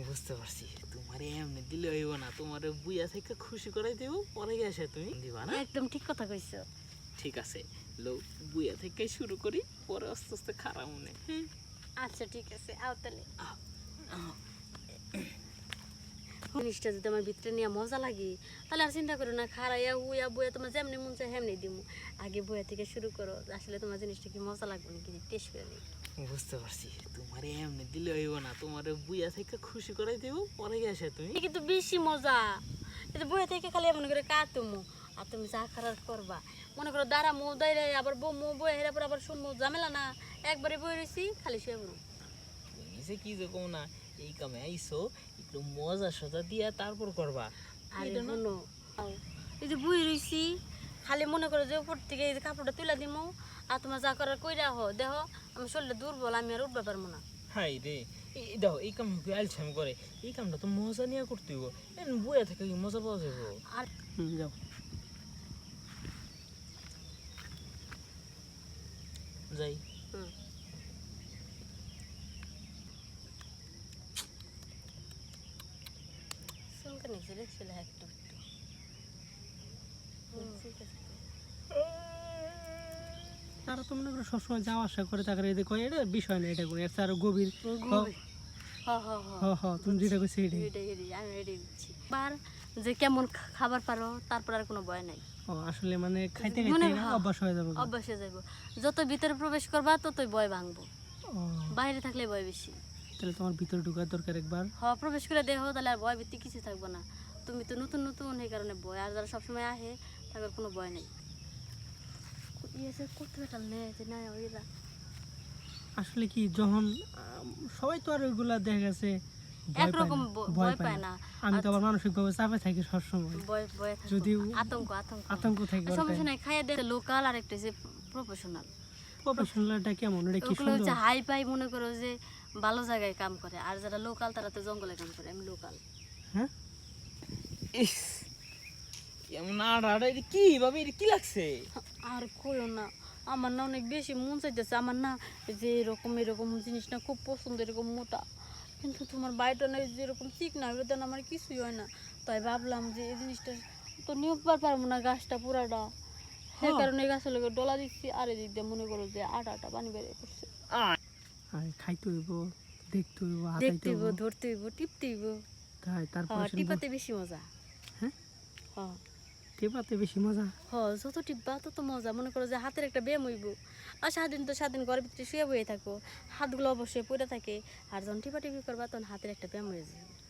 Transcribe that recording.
বুঝতে পারছি। তোমার এমনি দিলে হইব না তোমার বুইয়া থেকে খুশি করাই দেব পরে গেছে তুমি। দিবা না? একদম ঠিক কথা কইছো। ঠিক আছে লো বুইয়া থেকে শুরু করি পরে আস্তে আস্তে খারাপ মনে। হ্যাঁ। আচ্ছা ঠিক আছে আও তাহলে। জিনিসটা যদি আমার ভিতরে নিয়ে মজা লাগে তাহলে আর চিন্তা করো না খারাইয়া উইয়া বইয়া তোমার যেমনি মন চায় হেমনি দিমু। আগে বইয়া থেকে শুরু করো আসলে তোমার জিনিসটা কি মজা লাগবে নাকি টেস্ট করে নিই বুঝতে পারছি তোমার এমনি দিলে হইব না তোমার বুইয়া থেকে খুশি করাই দেবো পরে গেছে তুমি। কিন্তু বেশি মজা। এটা বইয়া থেকে খালি এমন করে কাতুমু আর তুমি যা খারাপ করবা। মনে করো দাঁড়া মো দাঁড়াই আবার বউ মো বই হেরা পর আবার শুনব ঝামেলা না। একবারে বই রয়েছি খালি শুয়ে পড়ো। তুমি যে কি যে কও না এই কামে আইসো একটু মজা সজা দিয়া তারপর করবা। আরে শোনো এই যে বই রইছি খালি মনে করো যে উপর থেকে এই যে কাপড়টা তুলে দিমু আর তোমার যা করার কইরা হো দেখো আমি শরীরটা দুর্বল আমি আর উঠতে পারব না। হাই রে এই দেখো এই কাম আলছাম করে। এই কামটা তো মজা নিয়ে করতে হইব। এন বুয়া থেকে কি মজা পাওয়া যাব আর যাও। যাই। হুম। চুলকানি ছিল ছিল একটু একটু। আছে। তারা তো মনে করো সবসময় যাওয়া আসা করে তাকে এদিকে কয় এটা বিষয় না এটা এর আরও গভীর। তুমি যেটা এটাই। যে কেমন খাবার পারো তারপর আর কোনো ভয় নাই। ও আসলে মানে খাইতে খাইতে অভ্যাস হয়ে যাবে। অভ্যাসে যাইব যত ভিতরে প্রবেশ করবা ততই ভয় ভাঙবো। বাইরে থাকলে ভয় বেশি। তাহলে তোমার ভিতরে ঢোকার দরকার একবার। হ প্রবেশ করে দেহ তাহলে আর ভয় ভিত্তি কিছু থাকব না। তুমি তো নতুন নতুন এই কারণে ভয়। আর যারা সবসময় আহে তাদের কোনো ভয় নেই। আসলে কি যখন সবাই তো আর ওইগুলা দেখা গেছে একরকম ভয় ভয় পায় পায় না। না। আমি তো আবার মানসিক ভাবে চাপে থাকি সবসময়। ভয় ভয় থাকে। যদি আতঙ্ক আতঙ্ক। আতঙ্ক থাকি সমস্যা নাই খাইয়ে দে। লোকাল আর একটা যে প্রফেশনাল প্রফেশনালটা কেমন? এটা কি ওগুলো হচ্ছে হাই পাই মনে করো যে ভালো জায়গায় কাম করে। আর যারা লোকাল তারা তো জঙ্গলে কাম করে আমি লোকাল হ্যাঁ? ইস কেমন আর আর এটা কি ভাবে? এটা কি লাগছে? আর কইও না আমার না অনেক বেশি মন চাইতেছে। আমার না যে এরকম এরকম জিনিস না খুব পছন্দ এরকম মোটা। কিন্তু তোমার বাড়িটা না যেরকম ঠিক না ওটা না আমার কিছুই হয় না। তাই ভাবলাম যে এই জিনিসটা তো নিয়োগ পারব না গাছটা পুরাটা। সেই হ্যাঁ। কারণে গাছের লোকের ডলা দিচ্ছি আর এদিক দিয়ে মনে করো যে আটা আটা পানি বেরিয়ে করছে আয়। আর খাইতে হইব দেখতে হইব দেখতে হইব ধরতে হইব টিপতে হইব। তাই তারপর হ্যাঁ টিপাতে বেশি মজা। হ্যাঁ? হ্যাঁ। টেপাতে বেশি মজা? হ যত টিপবা তত মজা। মনে করো যে হাতের একটা ব্যায়াম হইব। আর সারাদিন তো সারাদিন ঘরের ভিতরে শুয়ে বয়ে থাকো। হাতগুলো অবশ্যই পড়ে থাকে। আর যখন টিপা টিপি করবা তখন হাতের একটা ব্যায়াম হয়ে যাবে।